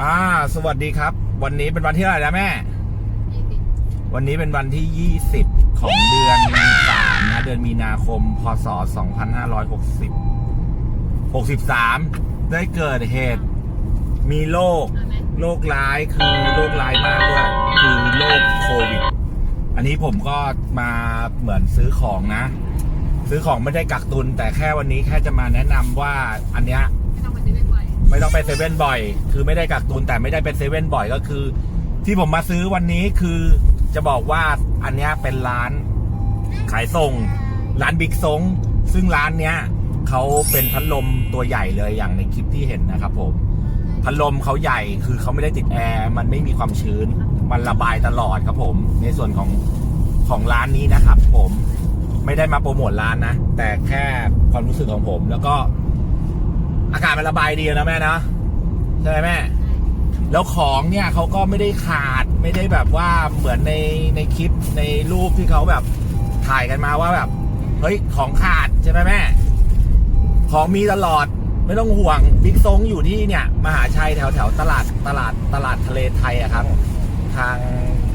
อ่า สวัสดีครับ วันนี้เป็นวันที่อะไหรนะแม่ วันนี้เป็นวันที่ 20 ของเดือน3นะ เดือนมีนาคม พศ 2560 63 ได้เกิดเหตุ มีโรค โรคร้ายคือโรคร้ายมากด้วย คือโรคโควิด อันนี้ผมก็มาเหมือนซื้อของนะ ซื้อของไม่ได้กักตุน แต่แค่วันนี้แค่จะมาแนะนำว่าอันเนี้ย ไม่ต้องไปเซเว่นบ่อย คือไม่ได้กักตุนแต่ไม่ได้เป็นเซเว่นบ่อยก็คือ ที่ผมมาซื้อวันนี้คือจะบอกว่าอันเนี้ยเป็นร้านขายส่ง ร้านบิ๊กซงซึ่งร้านเนี้ยเขาเป็นพัดลมตัวใหญ่เลยอย่างในคลิปที่เห็นนะครับผมพัดลมเขาใหญ่คือเขาไม่ได้ติดแอร์มันไม่มีความชื้น มันระบายตลอดครับผม ในส่วนของของร้านนี้นะครับ ผมไม่ได้มาโปรโมทร้านนะ แต่แค่ความรู้สึกของผม แล้วก็ อากาศมันระบายดีนะแม่นะใช่ไหมแม่ แล้วของเนี่ยเขาก็ไม่ได้ขาดไม่ได้แบบว่าเหมือนในในคลิปในรูปที่เขาแบบถ่ายกันมาว่าแบบเฮ้ยของขาดใช่ไหมแม่ ของมีตลอดไม่ต้องห่วงบิ๊กซงอยู่ที่เนี่ยมหาชัยแถวแถวตลาดตลาดตลาดทะเลไทยอะครับ ทาง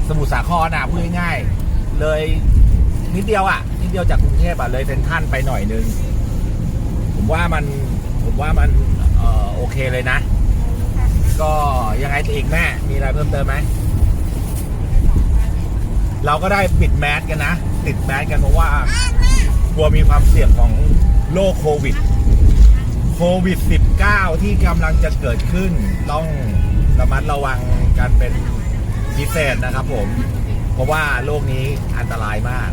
สมุทรสาครน่ะพูดง่ายๆเลยนิดเดียวอะนิดเดียวจากกรุงเทพอะเลยเซ็นทรัลไปหน่อยนึง ผมว่ามัน ผมว่ามันเออโอเคเลยนะ ก็ยังไงอีกแม่ มีอะไรเพิ่มเติมไหมเราก็ได้ปิดแมสกันนะ ติดแมสกันเพราะว่ากลัวมีความเสี่ยงของโรคโควิดโควิด -19 ที่กำลังจะเกิดขึ้น ต้องระมัดระวังกันเป็นพิเศษนะครับผม เพราะว่าโรคนี้อันตรายมาก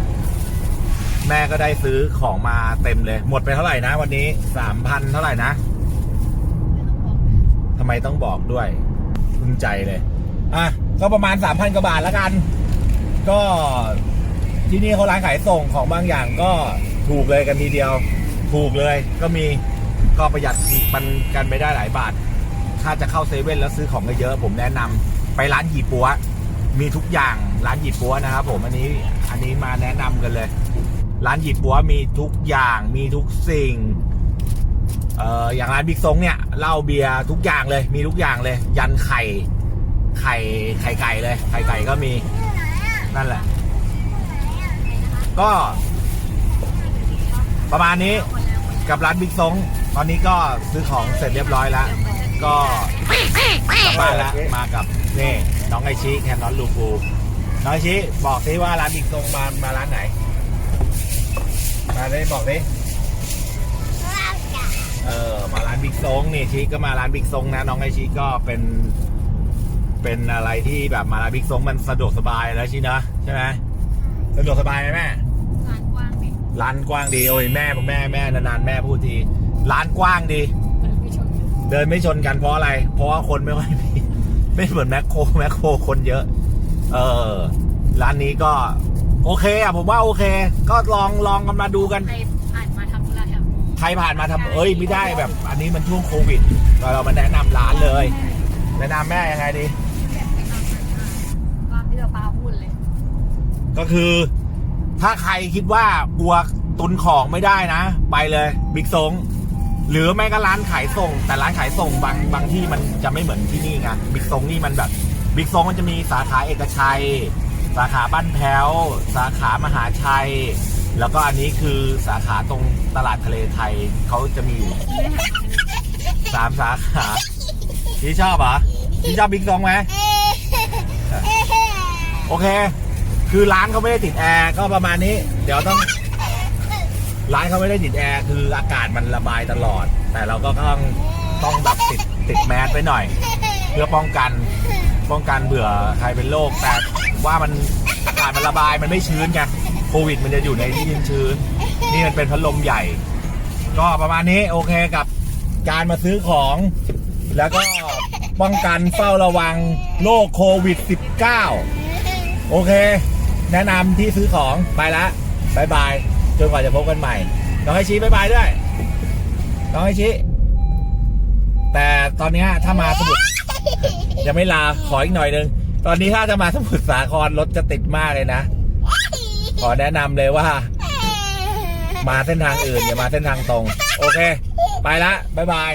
แม่ก็ได้ซื้อของมาเต็มเลย หมดไปเท่าไหร่นะ วันนี้สามพันเท่าไหร่นะทำไมต้องบอกด้วยพึงใจเลยอะก็ประมาณสามพันกว่าบาทแล้วกัน ก็ที่นี่เขาร้านขายส่งของบางอย่างก็ถูกเลยกันทีเดียว ถูกเลยก็มีก็ประหยัดมันกันไปได้หลายบาท ถ้าจะเข้าเซเว่นแล้วซื้อของเยอะๆผมแนะนำไปร้านหยีปัวมีทุกอย่างร้านหยีปัวนะครับผมอันนี้อันนี้มาแนะนำกันเลย ร้านหยิบปัวมีทุกอย่างมีทุกสิ่งเอ่ออย่างร้านบิ๊กซงเนี่ยเหล้าเบียร์ทุกอย่างเลย มีทุกอย่างเลย ยันไข่ไข่ไข่ไก่เลย ไข่ไก่ก็มีนั่นแหละ ก็ ประมาณนี้กับร้านบิ๊กซงตอนนี้ก็ซื้อของเสร็จเรียบร้อยแล้ว ก็กลับบ้านแล้วมากับนี่น้องไอชิแคนนอนลูฟูน้องไอชิบอกซิว่าร้านบิ๊กซงมามาร้านไหน มาได้บอกดิเออมาร้านบิ๊กซงนี่ชิก็มาร้านบิ๊กซงนะน้องไอชิก็เป็นเป็นอะไรที่แบบมาร้านบิ๊กซงมันสะดวกสบายแล้วชินะใช่ไหมสะดวกสบายไหมแม่ร้านกว้างดีโอ้ยแม่แม่แม่นานๆแม่พูดทีร้านกว้างดี เดินไม่ชนกันเพราะอะไร เพราะว่าคนไม่ค่อยมีไม่เหมือนแมคโครแมคโครคนเยอะ เออร้านนี้ก็ โอเคอะผมว่าโอเค ก็ลองลองกันมาดูกัน ใครผ่านมาทำธุระแถวนี้ใครผ่านมาทำเอ้ยไม่ได้แบบ อันนี้มันช่วงโควิดเราเรามาแนะนำร้านเลย แนะนำแม่ยังไงดีก็ที่เราปาพูดเลย ก็คือถ้าใครคิดว่ากลัวตุนของไม่ได้นะ ไปเลยบิ๊กซงหรือไม่ก็ร้านขายส่ง แต่ร้านขายส่งบางบางที่มันจะไม่เหมือนที่นี่ไงบิ๊กซงนี่มันแบบบิ๊กซงมันจะมีสาขาเอกชัย สาขาบ้านแพ้ว สาขามหาชัย แล้วก็อันนี้คือสาขาตรงตลาดทะเลไทยเขาจะมีอยู่สามสาขาที่ชอบเหรอที่ชอบบิ๊กซองไหมโอเค คือร้านเขาไม่ได้ติดแอร์ก็ประมาณนี้ เดี๋ยวต้อง ร้านเขาไม่ได้ติดแอร์คืออากาศมันระบายตลอด แต่เราก็ต้องต้องแบบติดติดแมสไว้หน่อย เพื่อป้องกันป้องกันเบื่อใครเป็นโรคแต่ ว่ามันอากาศมันระบายมันไม่ชื้นไงโควิดมันจะอยู่ในที่ชื้นๆนี่มันเป็นพัดลมใหญ่ ก็ประมาณนี้โอเคกับการมาซื้อของ แล้วก็ป้องกันเฝ้าระวังโรคโควิด -19 โอเค แนะนำที่ซื้อของไปละบายบายจนกว่าจะพบกันใหม่ น้องไอชี้บายบายด้วย น้องไอชี้แต่ตอนนี้ถ้ามาสมุทรยังไม่ลาขออีกหน่อยนึง ตอนนี้ถ้าจะมาสมุทรสาครรถจะติดมากเลยนะ ขอแนะนำเลยว่า มาเส้นทางอื่นอย่ามาเส้นทางตรง โอเค ไปละบายบาย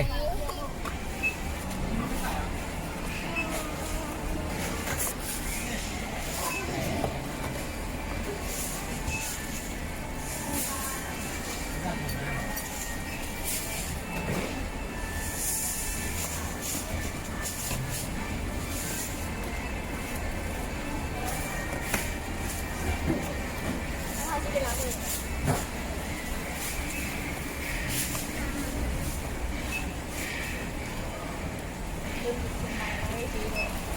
就是现在的微信。